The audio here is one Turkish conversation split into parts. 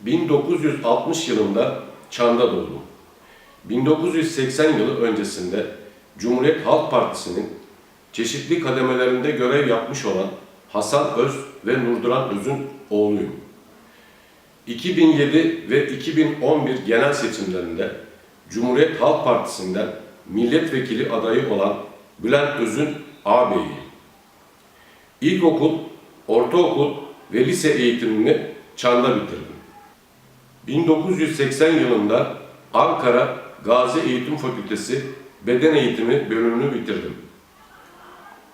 1960 yılında Çan'da doğdum. 1980 yılı öncesinde Cumhuriyet Halk Partisi'nin çeşitli kademelerinde görev yapmış olan Hasan Öz ve Nurduran Öz'ün oğluyum. 2007 ve 2011 genel seçimlerinde Cumhuriyet Halk Partisi'nden milletvekili adayı olan Bülent Öz'ün ağabeyiyim. İlkokul, ortaokul ve lise eğitimini Çan'da bitirdim. 1980 yılında Ankara Gazi Eğitim Fakültesi Beden Eğitimi bölümünü bitirdim.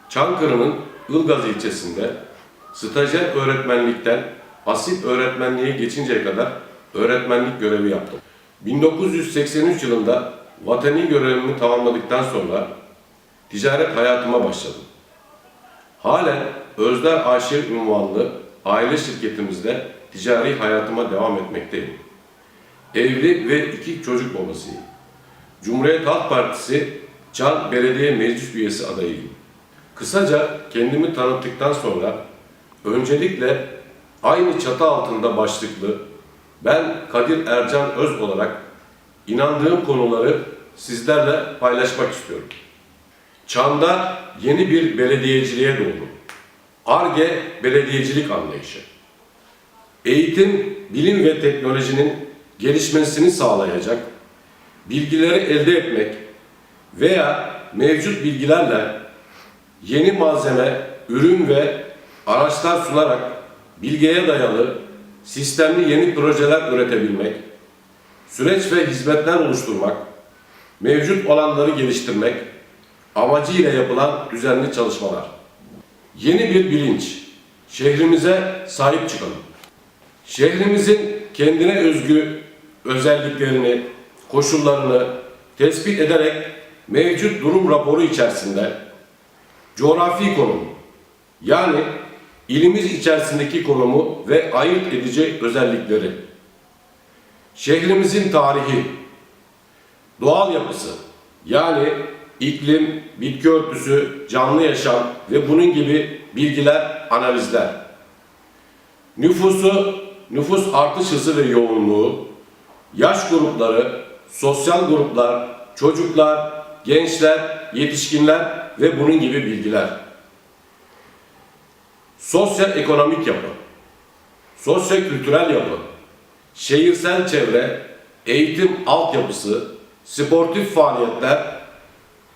Çankırı'nın Ilgaz ilçesinde stajyer öğretmenlikten asil öğretmenliğe geçinceye kadar öğretmenlik görevi yaptım. 1983 yılında vatani görevimi tamamladıktan sonra ticaret hayatıma başladım. Halen Özler Aşir ünvanlı aile şirketimizde ticari hayatıma devam etmekteyim. Evli ve iki çocuk babasıyım. Cumhuriyet Halk Partisi Çan Belediye Meclis Üyesi adayıyım. Kısaca kendimi tanıttıktan sonra öncelikle aynı çatı altında başlıklı ben Kadir Ercan Öz olarak inandığım konuları sizlerle paylaşmak istiyorum. Çan'da yeni bir belediyeciliğe doğdum. ARGE belediyecilik anlayışı. Eğitim, bilim ve teknolojinin gelişmesini sağlayacak, bilgileri elde etmek veya mevcut bilgilerle yeni malzeme, ürün ve araçlar sunarak bilgiye dayalı sistemli yeni projeler üretebilmek, süreç ve hizmetler oluşturmak, mevcut olanları geliştirmek amacıyla yapılan düzenli çalışmalar. Yeni bir bilinç, şehrimize sahip çıkalım. Şehrimizin kendine özgü özelliklerini, koşullarını tespit ederek mevcut durum raporu içerisinde coğrafi konum, yani ilimiz içerisindeki konumu ve ayırt edici özellikleri, şehrimizin tarihi, doğal yapısı, yani iklim, bitki örtüsü, canlı yaşam ve bunun gibi bilgiler, analizler, nüfusu, nüfus artış hızı ve yoğunluğu, yaş grupları, sosyal gruplar, çocuklar, gençler, yetişkinler ve bunun gibi bilgiler. Sosyal ekonomik yapı, sosyo kültürel yapı, şehirsel çevre, eğitim altyapısı, sportif faaliyetler,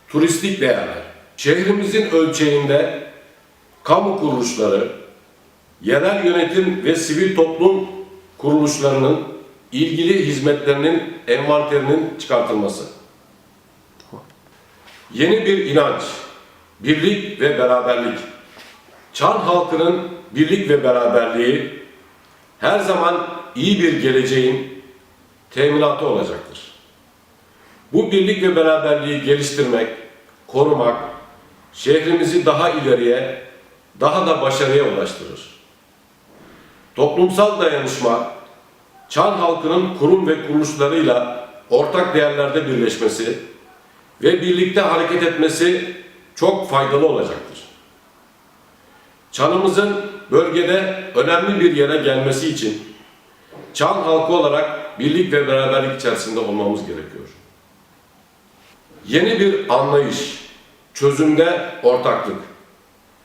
turistik değerler. Şehrimizin ölçeğinde kamu kuruluşları, yerel yönetim ve sivil toplum kuruluşlarının ilgili hizmetlerinin envanterinin çıkartılması. Yeni bir inanç, birlik ve beraberlik. Çan halkının birlik ve beraberliği her zaman iyi bir geleceğin teminatı olacaktır. Bu birlik ve beraberliği geliştirmek, korumak, şehrimizi daha ileriye, daha da başarıya ulaştırır. Toplumsal dayanışma, Çan halkının kurum ve kuruluşlarıyla ortak değerlerde birleşmesi ve birlikte hareket etmesi çok faydalı olacaktır. Çan'ımızın bölgede önemli bir yere gelmesi için Çan halkı olarak birlik ve beraberlik içerisinde olmamız gerekiyor. Yeni bir anlayış, çözümde ortaklık.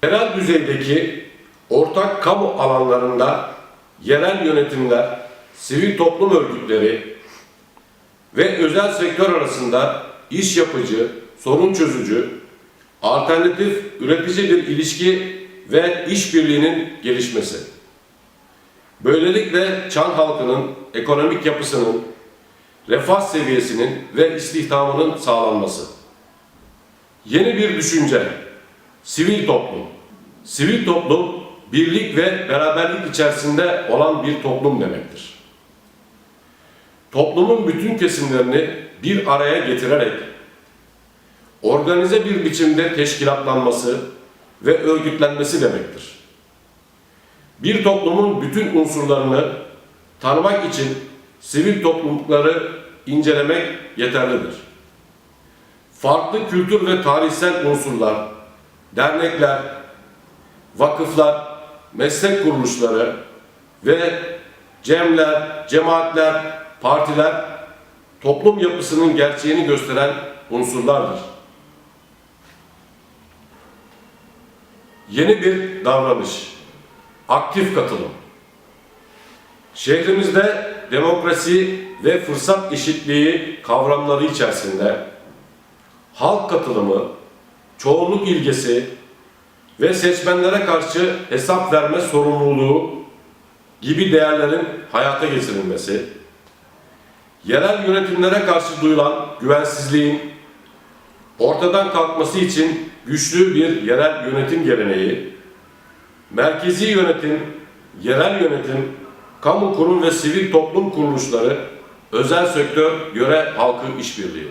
Yerel düzeydeki ortak kamu alanlarında yerel yönetimler, sivil toplum örgütleri ve özel sektör arasında iş yapıcı, sorun çözücü, alternatif üretici bir ilişki ve işbirliğinin gelişmesi. Böylelikle Çan halkının ekonomik yapısının, refah seviyesinin ve istihdamının sağlanması. Yeni bir düşünce, sivil toplum. Sivil toplum, birlik ve beraberlik içerisinde olan bir toplum demektir. Toplumun bütün kesimlerini bir araya getirerek organize bir biçimde teşkilatlanması ve örgütlenmesi demektir. Bir toplumun bütün unsurlarını tanımak için sivil toplulukları incelemek yeterlidir. Farklı kültür ve tarihsel unsurlar, dernekler, vakıflar, meslek kuruluşları ve cemler, cemaatler, partiler toplum yapısının gerçeğini gösteren unsurlardır. Yeni bir davranış, aktif katılım. Şehrimizde demokrasi ve fırsat eşitliği kavramları içerisinde halk katılımı, çoğunluk ilgesi ve seçmenlere karşı hesap verme sorumluluğu gibi değerlerin hayata geçirilmesi, yerel yönetimlere karşı duyulan güvensizliğin ortadan kalkması için güçlü bir yerel yönetim geleneği, merkezi yönetim, yerel yönetim, kamu kurum ve sivil toplum kuruluşları, özel sektör, yöre halkı işbirliği.